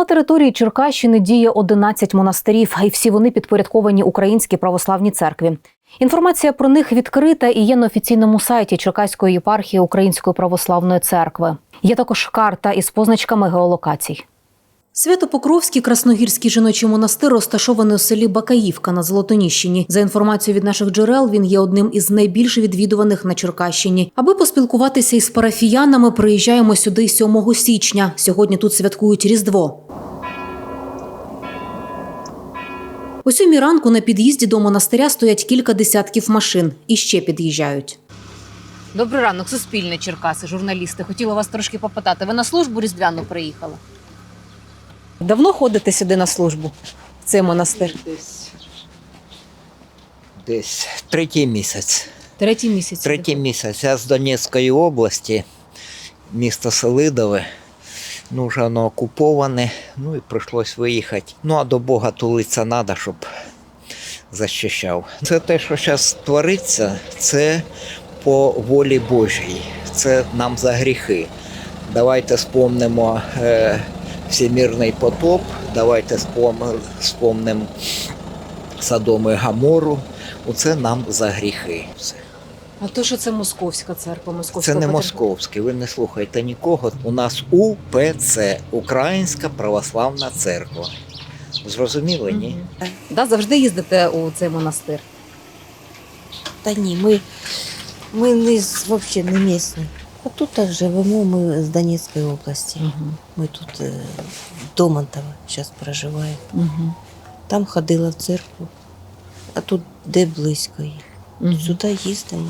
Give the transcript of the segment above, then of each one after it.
На території Черкащини діє 11 монастирів, і всі вони підпорядковані Українській православній церкві. Інформація про них відкрита і є на офіційному сайті Черкаської єпархії Української православної церкви. Є також карта із позначками геолокацій. Свято-Покровський красногірський жіночий монастир розташований у селі Бакаївка на Золотоніщині. За інформацією від наших джерел, він є одним із найбільш відвідуваних на Черкащині. Аби поспілкуватися із парафіянами, приїжджаємо сюди 7 січня. Сьогодні тут святкують Різдво. О сьомій ранку на під'їзді до монастиря стоять кілька десятків машин і ще під'їжджають. Добрий ранок, Суспільне Черкаси, журналісти. Хотіла вас трошки попитати. Ви на службу різдвяну приїхали? Давно ходите сюди на службу? В цей монастир? Десь, десь третій місяць. Третій місяць. Третій місяць. Я з Донецької області, місто Селидове. Ну, вже воно окуповане, ну і прийшлось виїхати. Ну, а до Бога тулитися треба, щоб захищав. Це те, що зараз твориться, це по волі Божій. Це нам за гріхи. Давайте спомнимо е, всемірний потоп, давайте спом- спомнимо і Гамору. Оце нам за гріхи. Все. А то, що це московська церква, московська Це не московське, ви не слухайте нікого. У нас УПЦ Українська Православна Церква. Зрозуміли, ні? Мгм. Да, завжди їздите у цей монастир. Та ні, ми, ми не вообще не місні. А тут так живемо, ми з Донецької області. Угу. Ми тут в Домонтово зараз проживаємо. Угу. Там ходила в церкву, а тут де близько є. Сюди їздимо.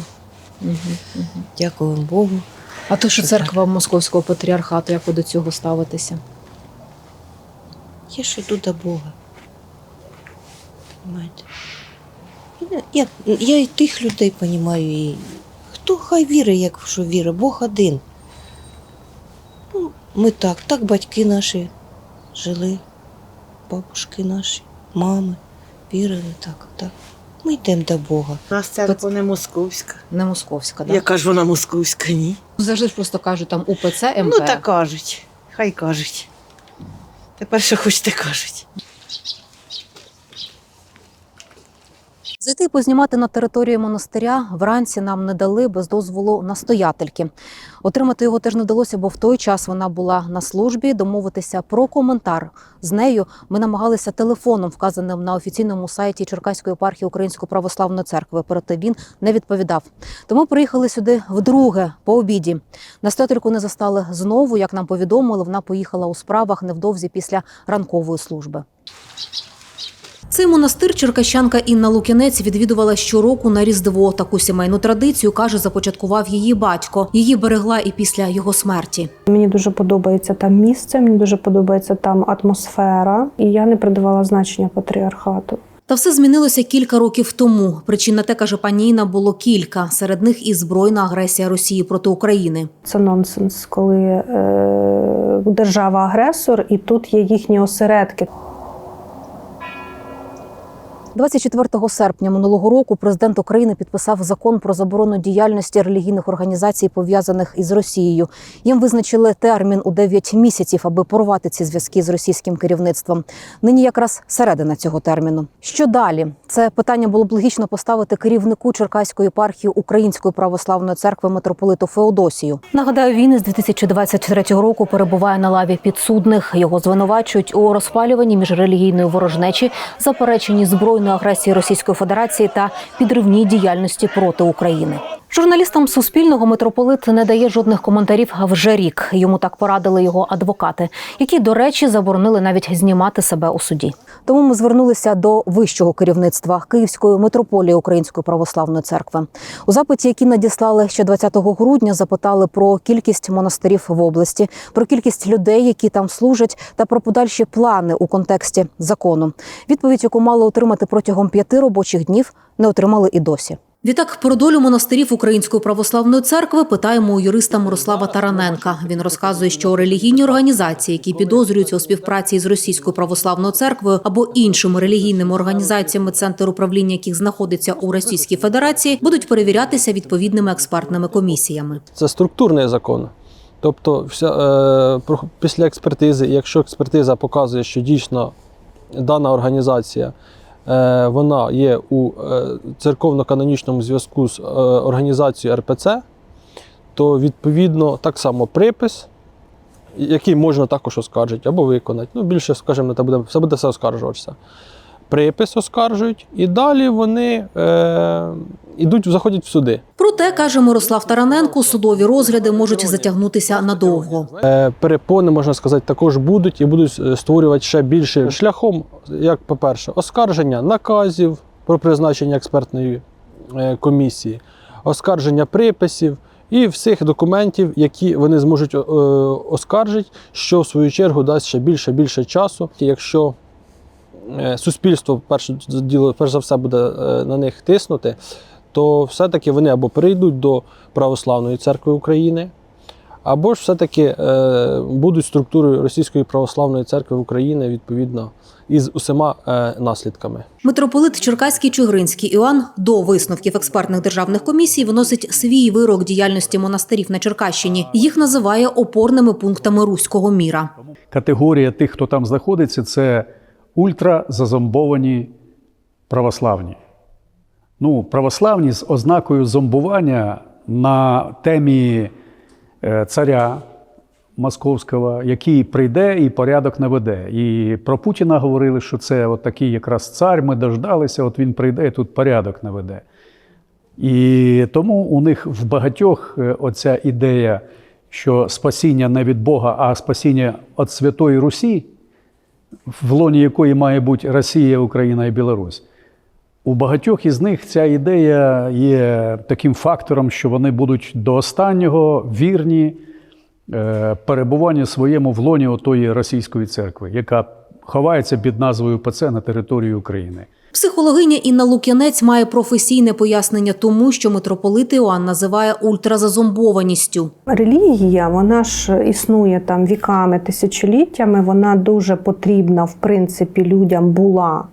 Угу. Дякуємо Богу. А то, що церква московського патріархату, як ви до цього ставитеся? Я ж іду до Бога. Понимаєте? Я, я, я і тих людей розумію. І хто хай вірить, як що вірить, Бог один. Ну, ми так, так батьки наші жили, бабушки наші, мами, вірили так, так. Ми йдемо до Бога. У нас церква не московська. Не московська, да? Яка ж вона московська, ні? Завжди ж просто кажуть там УПЦ МП. Ну так кажуть. Хай кажуть. Тепер що хочете кажуть. Зайти і познімати на території монастиря вранці нам не дали без дозволу настоятельки. Отримати його теж не вдалося, бо в той час вона була на службі. Домовитися про коментар з нею ми намагалися телефоном, вказаним на офіційному сайті Черкаської єпархії Української православної церкви. Проте він не відповідав. Тому приїхали сюди вдруге по обіді. Настоятельку не застали знову. Як нам повідомили, вона поїхала у справах невдовзі після ранкової служби. Цей монастир черкащанка Інна Лукінець відвідувала щороку на Різдво. Таку сімейну традицію каже, започаткував її батько. Її берегла і після його смерті. Мені дуже подобається там місце, мені дуже подобається там атмосфера, і я не придавала значення патріархату. Та все змінилося кілька років тому. Причин на те каже пані Інна, було кілька. Серед них і збройна агресія Росії проти України. Це нонсенс, коли е, держава агресор, і тут є їхні осередки. 24 серпня минулого року президент України підписав закон про заборону діяльності релігійних організацій, пов'язаних із Росією. Їм визначили термін у 9 місяців, аби порвати ці зв'язки з російським керівництвом. Нині якраз середина цього терміну. Що далі? Це питання було б логічно поставити керівнику Черкаської єпархії Української православної церкви митрополиту Феодосію. Нагадаю, він із 2023 року перебуває на лаві підсудних. Його звинувачують у розпалюванні міжрелігійної ворожнечі, запереченні збройної агресії Російської Федерації та підривній діяльності проти України. Журналістам Суспільного митрополит не дає жодних коментарів вже рік. Йому так порадили його адвокати, які, до речі, заборонили навіть знімати себе у суді. Тому ми звернулися до вищого керівництва Київської митрополії Української православної церкви. У запиті, які надіслали ще 20 грудня, запитали про кількість монастирів в області, про кількість людей, які там служать, та про подальші плани у контексті закону. Відповідь, яку мали отримати протягом п'яти робочих днів, не отримали і досі. Відтак про долю монастирів Української православної церкви питаємо у юриста Мирослава Тараненка. Він розказує, що релігійні організації, які підозрюються у співпраці з російською православною церквою або іншими релігійними організаціями, центр управління яких знаходиться у Російській Федерації, будуть перевірятися відповідними експертними комісіями. Це структурний закон. Тобто, вся, е, після експертизи, якщо експертиза показує, що дійсно дана організація вона є у е, церковно-канонічному зв'язку з е, організацією РПЦ, то відповідно так само припис, який можна також оскаржити або виконати. Ну, більше, скажімо, це буде, все буде все оскаржуватися. Припис оскаржують, і далі вони е, ідуть, заходять в суди. Проте каже Мирослав Тараненко, судові розгляди можуть затягнутися надовго. Е, Перепони, можна сказати, також будуть і будуть е, створювати ще більше шляхом, як по-перше, оскарження наказів про призначення експертної е, комісії, оскарження приписів і всіх документів, які вони зможуть е, оскаржити, що в свою чергу дасть ще більше більше часу. Якщо суспільство перше діло, перш за все буде е, на них тиснути, то все-таки вони або перейдуть до Православної церкви України, або ж все-таки е, будуть структурою Російської православної церкви України відповідно із усіма е, наслідками. Митрополит Черкаський Чигиринський Іоанн до висновків експертних державних комісій виносить свій вирок діяльності монастирів на Черкащині. Їх називає опорними пунктами руського міра. Категорія тих, хто там знаходиться, це ультразазомбовані православні. Ну, православні з ознакою зомбування на темі е, царя Московського, який прийде і порядок наведе. І про Путіна говорили, що це от такий якраз цар, ми дождалися, от він прийде і тут порядок наведе. І тому у них в багатьох е, оця ідея, що спасіння не від Бога, а спасіння від Святої Русі, в лоні якої має бути Росія, Україна і Білорусь. У багатьох із них ця ідея є таким фактором, що вони будуть до останнього вірні перебування своєму в лоні отої російської церкви, яка ховається під назвою ПЦ на території України. Психологиня Інна Лук'янець має професійне пояснення тому, що митрополит Іоанн називає ультразазомбованістю. Релігія, вона ж існує там віками, тисячоліттями. Вона дуже потрібна, в принципі, людям була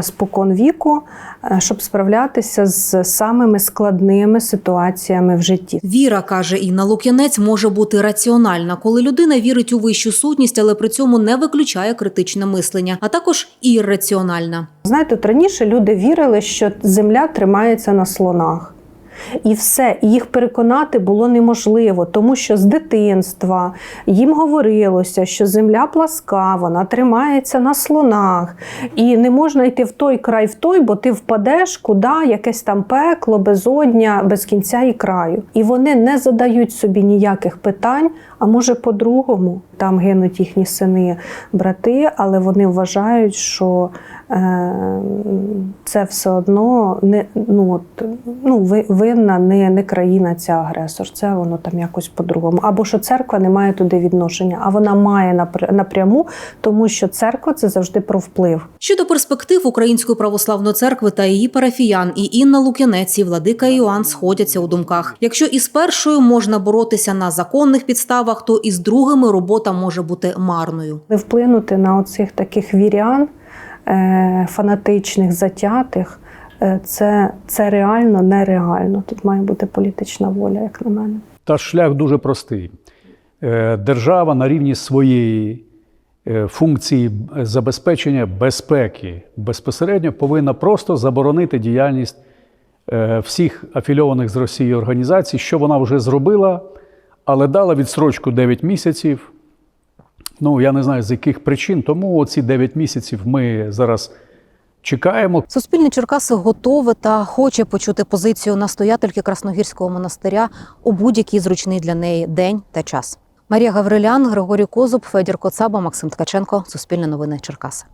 спокон віку, е, щоб справлятися з самими складними ситуаціями в житті. Віра, каже Інна Лук'янець, може бути раціональна, коли людина вірить у вищу сутність, але при цьому не виключає критичне мислення, а також ірраціональна. Знаєте, от раніше люди вірили, що земля тримається на слонах. І все, і їх переконати було неможливо, тому що з дитинства їм говорилося, що земля пласка, вона тримається на слонах, і не можна йти в той край, в той, бо ти впадеш куди, якесь там пекло, безодня, без кінця і краю. І вони не задають собі ніяких питань. А може, по-другому там гинуть їхні сини, брати, але вони вважають, що е, це все одно не ну от ну ви- винна не, не країна, ця агресор. Це воно там якось по-другому. Або що церква не має туди відношення, а вона має напр- напряму, тому що церква це завжди про вплив. Щодо перспектив Української православної церкви та її парафіян, і Інна Лук'янець, і владика Іоанн сходяться у думках. Якщо із першою можна боротися на законних підставах, то із другими робота може бути марною. Не вплинути на оцих таких вірян, е, фанатичних, затятих. Е, Це, це реально нереально. Тут має бути політична воля, як на мене. Та шлях дуже простий. Е, Держава на рівні своєї е, функції забезпечення безпеки безпосередньо повинна просто заборонити діяльність всіх афільованих з Росією організацій, що вона вже зробила, але дала відстрочку 9 місяців. Ну, я не знаю з яких причин, тому оці 9 місяців ми зараз чекаємо. Суспільне Черкаси готове та хоче почути позицію настоятельки Красногірського монастиря у будь-який зручний для неї день та час. Марія Гаврилян, Григорій Козуб, Федір Коцаба, Максим Ткаченко. Суспільне новини Черкаси.